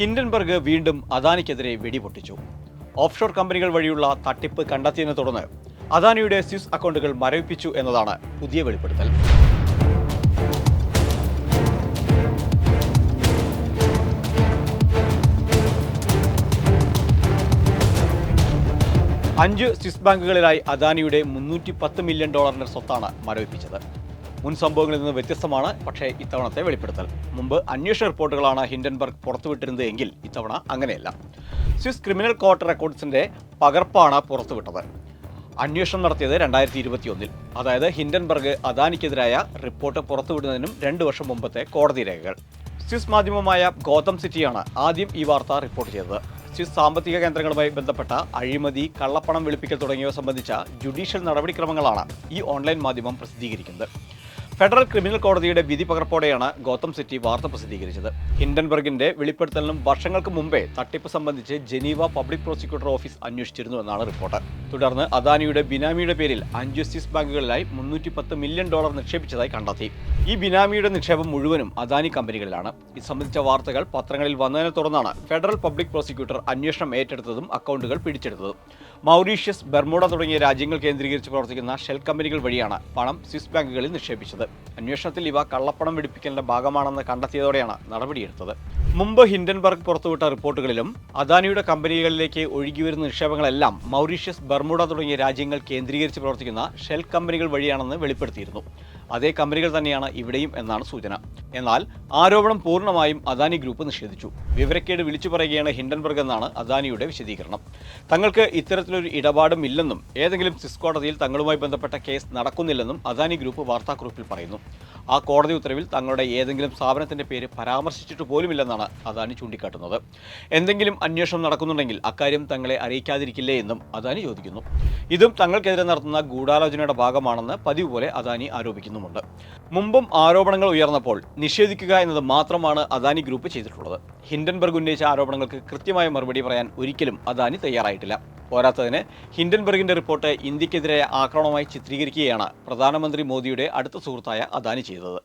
Hindenburg വീണ്ടും അദാനിക്കെതിരെ വെടിപൊട്ടിച്ചു. Offshore കമ്പനികൾ വഴിയുള്ള തട്ടിപ്പ് കണ്ടെത്തിയതിനെ തുടർന്ന് അദാനിയുടെ സ്വിസ് അക്കൗണ്ടുകൾ മരവിപ്പിച്ചു എന്നതാണ് പുതിയ വെളിപ്പെടുത്തൽ. അഞ്ച് സ്വിസ് ബാങ്കുകളിലായി അദാനിയുടെ മുന്നൂറ്റി പത്ത് മില്യൺ ഡോളറിന്റെ സ്വത്താണ് മരവിപ്പിച്ചത്. മുൻ സംഭവങ്ങളിൽ നിന്ന് വ്യത്യസ്തമാണ്. പക്ഷേ ഇത്തവണത്തെ വെളിപ്പെടുത്തൽ. മുമ്പ് അന്വേഷണ റിപ്പോർട്ടുകളാണ് ഹിൻഡൻബർഗ് പുറത്തുവിട്ടിരുന്നത് എങ്കിൽ ഇത്തവണ അങ്ങനെയല്ല. സ്വിസ് ക്രിമിനൽ കോർട്ട് റെക്കോർഡ്സിന്റെ പകർപ്പാണ് പുറത്തുവിട്ടത്. അന്വേഷണം നടത്തിയത് രണ്ടായിരത്തി ഇരുപത്തിയൊന്നിൽ അതായത് ഹിൻഡൻബർഗ് അദാനിക്കെതിരായ റിപ്പോർട്ട് പുറത്തുവിടുന്നതിനും രണ്ട് വർഷം മുമ്പത്തെ കോടതി രേഖകൾ. സ്വിസ് മാധ്യമമായ ഗോതം സിറ്റിയാണ് ആദ്യം ഈ വാർത്ത റിപ്പോർട്ട് ചെയ്തത്. സ്വിസ് സാമ്പത്തിക കേന്ദ്രങ്ങളുമായി ബന്ധപ്പെട്ട അഴിമതി കള്ളപ്പണം വെളുപ്പിക്കൽ തുടങ്ങിയവ സംബന്ധിച്ച ജുഡീഷ്യൽ നടപടിക്രമങ്ങളാണ് ഈ ഓൺലൈൻ മാധ്യമം പ്രസിദ്ധീകരിക്കുന്നത്. ഫെഡറൽ ക്രിമിനൽ കോടതിയുടെ വിധി പകർപ്പോടെയാണ് ഗോതം സിറ്റി വാർത്ത പ്രസിദ്ധീകരിച്ചത്. ഹിൻഡൻബർഗിന്റെ വെളിപ്പെടുത്തലിനും വർഷങ്ങൾക്ക് മുമ്പേ തട്ടിപ്പ് സംബന്ധിച്ച് ജനീവ പബ്ലിക് പ്രോസിക്യൂട്ടർ ഓഫീസ് അന്വേഷിച്ചിരുന്നു എന്നാണ് റിപ്പോർട്ട്. തുടർന്ന് അദാനിയുടെ ബിനാമിയുടെ പേരിൽ അഞ്ച് സ്വിസ് ബാങ്കുകളിലായി മുന്നൂറ്റി പത്ത് മില്യൺ ഡോളർ നിക്ഷേപിച്ചതായി കണ്ടെത്തി. ഈ ബിനാമിയുടെ നിക്ഷേപം മുഴുവനും അദാനി കമ്പനികളിലാണ്. ഇത് സംബന്ധിച്ച വാർത്തകൾ പത്രങ്ങളിൽ വന്നതിനെ തുടർന്നാണ് ഫെഡറൽ പബ്ലിക് പ്രോസിക്യൂട്ടർ അന്വേഷണം ഏറ്റെടുത്തതും അക്കൗണ്ടുകൾ പിടിച്ചെടുത്തതും. മൗറീഷ്യസ് ബർമുഡ തുടങ്ങിയ രാജ്യങ്ങൾ കേന്ദ്രീകരിച്ച് പ്രവർത്തിക്കുന്ന ഷെൽ കമ്പനികൾ വഴിയാണ് പണം സ്വിസ് ബാങ്കുകളിൽ നിക്ഷേപിച്ചത്. അന്വേഷണത്തിൽ ഇവ കള്ളപ്പണം വെടിപ്പിക്കലിന്റെ ഭാഗമാണെന്ന് കണ്ടെത്തിയതോടെയാണ് നടപടിയെടുത്തത്. മുമ്പ് ഹിൻഡൻബർഗ് പുറത്തുവിട്ട റിപ്പോർട്ടുകളിലും അദാനിയുടെ കമ്പനികളിലേക്ക് ഒഴുകിവരുന്ന നിക്ഷേപങ്ങളെല്ലാം മൗറീഷ്യസ് ബർമുഡ തുടങ്ങിയ രാജ്യങ്ങൾ കേന്ദ്രീകരിച്ച് പ്രവർത്തിക്കുന്ന ഷെൽ കമ്പനികൾ വഴിയാണെന്ന് വെളിപ്പെടുത്തിയിരുന്നു. അതേ കമ്പനികൾ തന്നെയാണ് ഇവിടെയും എന്നാണ് സൂചന. എന്നാൽ ആരോപണം പൂർണമായും അദാനി ഗ്രൂപ്പ് നിഷേധിച്ചു. വിവരക്കേട് വിളിച്ചു പറയുകയാണ് ഹിൻഡൻബർഗ് എന്നാണ് അദാനിയുടെ വിശദീകരണം. തങ്ങൾക്ക് ഇത്തരത്തിലൊരു ഇടപാടും ഇല്ലെന്നും ഏതെങ്കിലും സിസ് കോടതിയിൽ തങ്ങളുമായി ബന്ധപ്പെട്ട കേസ് നടക്കുന്നില്ലെന്നും അദാനി ഗ്രൂപ്പ് വാർത്താക്കുറിപ്പിൽ പറയുന്നു. ആ കോടതി ഉത്തരവിൽ തങ്ങളുടെ ഏതെങ്കിലും സ്ഥാപനത്തിന്റെ പേര് പരാമർശിച്ചിട്ട് പോലുമില്ലെന്നാണ് അദാനി ചൂണ്ടിക്കാട്ടുന്നത്. എന്തെങ്കിലും അന്വേഷണം നടക്കുന്നുണ്ടെങ്കിൽ അക്കാര്യം തങ്ങളെ അറിയിക്കാതിരിക്കില്ലേ എന്നും അദാനി ചോദിക്കുന്നു. ഇതും തങ്ങൾക്കെതിരെ നടത്തുന്ന ഗൂഢാലോചനയുടെ ഭാഗമാണെന്ന് പതിവ് പോലെ അദാനി ആരോപിക്കുന്നുമുണ്ട്. മുമ്പും ആരോപണങ്ങൾ ഉയർന്നപ്പോൾ നിഷേധിക്കുക എന്നത് മാത്രമാണ് അദാനി ഗ്രൂപ്പ് ചെയ്തിട്ടുള്ളത്. ഹിൻഡൻബർഗ് ഉന്നയിച്ച ആരോപണങ്ങൾക്ക് കൃത്യമായ മറുപടി പറയാൻ ഒരിക്കലും അദാനി തയ്യാറായിട്ടില്ല. പോരാത്തതിന് ഹിൻഡൻബർഗിന്റെ റിപ്പോർട്ട് ഇന്ത്യക്കെതിരായ ആക്രമണമായി ചിത്രീകരിക്കുകയാണ് പ്രധാനമന്ത്രി മോദിയുടെ അടുത്ത സുഹൃത്തായ അദാനി ചെയ്തത്.